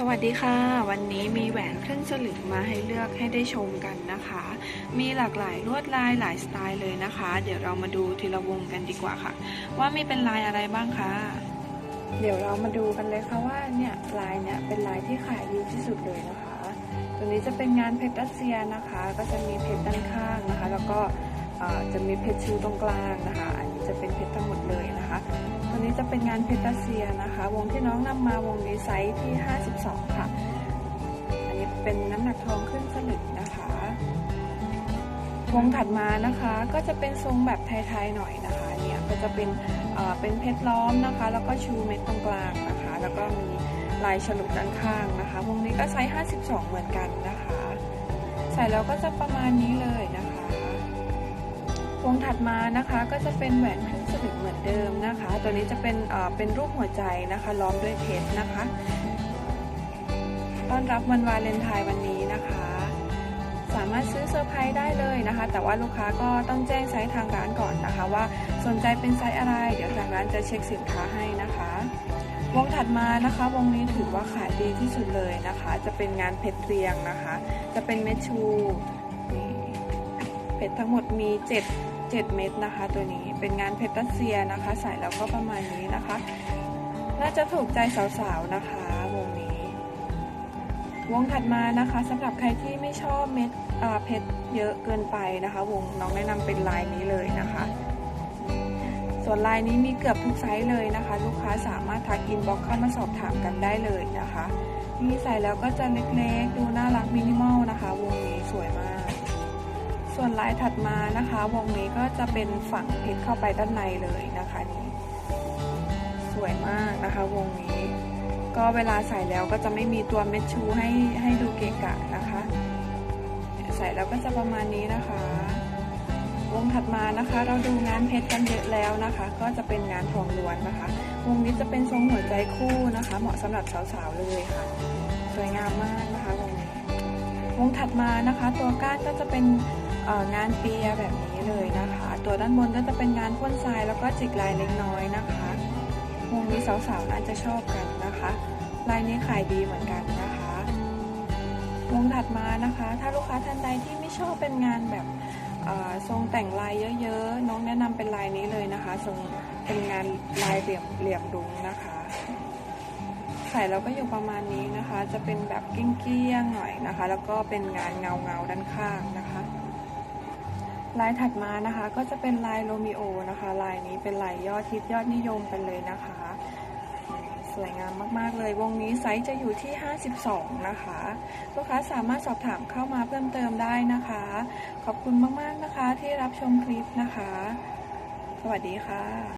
สวัสดีค่ะ วันนี้มีแหวนเครึ่องสลึงมาให้เลือกให้ได้ชมกันนะคะ มีหลากหลายลวดลายหลายสไตล์เลยนะคะ เดี๋ยวเรามาดูทีละวงกันดีกว่าค่ะ ว่ามีเป็นลายอะไรบ้างคะเดี๋ยวเรามาดูกันเลยค่ะว่าเนี่ยลายเนี่ยเป็นลายที่ขายดีที่สุดเลยนะคะ ตัวนี้จะเป็นงานเพชรรัสเซียนะคะ ก็จะมีเพชรด้านข้างนะคะ แล้วก็ จะมีเพชรชูตรงกลางนะคะ อันนี้จะเป็นเพชรทั้งหมดเลยนะคะ ตัวนี้จะเป็นงานเพชรรัสเซียนะคะ วงที่น้องนำมาวงนี้ไซส์ที่ 52 ค่ะ อันนี้เป็นน้ำหนักทองขึ้นสลึงนะคะ วงถัดมานะคะก็จะเป็นทรงแบบไทยๆหน่อยนะคะ เนี่ยก็จะเป็นเอ่อเป็นเพชรล้อมนะคะ แล้วก็ชูเม็ดตรงกลางนะคะ แล้วก็มีลายฉลุด้านข้างนะคะ วงนี้ก็ไซส์ 52 เหมือนกันนะคะ ใส่แล้วก็จะประมาณนี้เลยนะคะ วงถัดมานะคะก็จะเป็นแหวนครึ่งสลึงเหมือนเดิมนะคะ ตัวนี้จะเป็นเป็นรูปหัวใจนะคะล้อมด้วยเพชรนะคะต้อนรับวันวาเลนไทน์วันนี้นะคะ สามารถซื้อเซอร์ไพรส์ได้เลยนะคะ แต่ว่าลูกค้าก็ต้องแจ้งไซส์ทางร้านก่อนนะคะ ว่าสนใจเป็นไซส์อะไร เดี๋ยวทางร้านจะเช็คสินค้าให้นะคะ วงถัดมานะคะ วงนี้ถือว่าขายดีที่สุดเลยนะคะ จะเป็นงานเพชรเรียงนะคะ จะเป็นเม็ดชูเพชรทั้งหมดมี 7 7 เม็ดนะคะ ตัวนี้เป็นงานเพชรรัสเซียนะคะ ใส่แล้วก็ประมาณนี้นะคะ น่าจะถูกใจสาวๆนะคะ วงนี้ วงถัดมานะคะสำหรับใครที่ไม่ชอบเม็ดเพชรเยอะเกินไปนะคะ วงน้องแนะนำเป็นลายนี้เลยนะคะ ส่วนลายนี้มีเกือบทุกไซส์เลยนะคะ ลูกค้าสามารถทักอินบ็อกเข้ามาสอบถามกันได้เลยนะคะมีใส่แล้วก็จะเล็กๆ ดูน่ารักมินิมอลนะคะ วงนี้สวยมาก ส่วนลายถัดมานะคะ วงนี้ก็จะเป็นฝังเพชรเข้าไปด้านในเลยนะคะนี่สวยมากนะคะ วงนี้ ก็เวลาใส่แล้วก็จะไม่มีตัวเม็ดชูให้ให้ดูเกะกะนะคะ ใส่แล้วก็จะประมาณนี้นะคะ วงถัดมานะคะ เราดูงานเพชรกันเยอะแล้วนะคะ ก็จะเป็นงานทองล้วนนะคะ วงนี้จะเป็นทรงหัวใจคู่นะคะ เหมาะสำหรับสาวๆเลยค่ะ สวยงามมากนะคะวงนี้วงถัดมานะคะ ตัวก้านก็จะเป็น งานเปียแบบนี้เลยนะคะ ตัวด้านบนก็จะเป็นงานพ่นทรายแล้วก็จิกลายเล็กน้อยนะคะวงนี้สาวๆน่าจะชอบกันนะคะ ลายนี้ขายดีเหมือนกันนะคะวงถัดมานะคะ ถ้าลูกค้าท่านใดที่ไม่ชอบเป็นงานแบบทรงแต่งลายเยอะๆ น้องแนะนำเป็นลายนี้เลยนะคะทรงเป็นงานลายเหลี่ยมเหลี่ยมดุงนะคะใส่แล้วก็อยู่ประมาณนี้นะคะ จะเป็นแบบเกี้ยงๆหน่อยนะคะ แล้วก็เป็นงานเงาๆด้านข้างนะคะ ลายถัดมานะคะ ก็จะเป็นลายโรมิโอนะคะลายนี้เป็นลายยอดฮิตยอดนิยมกันเลยนะคะ สวยงามมากๆเลยวงนี้ไซส์จะอยู่ที่ 52 นะคะลูกค้าสามารถสอบถามเข้ามาเพิ่มเติมได้นะคะ ขอบคุณมากๆนะคะที่รับชมคลิปนะคะ สวัสดีค่ะ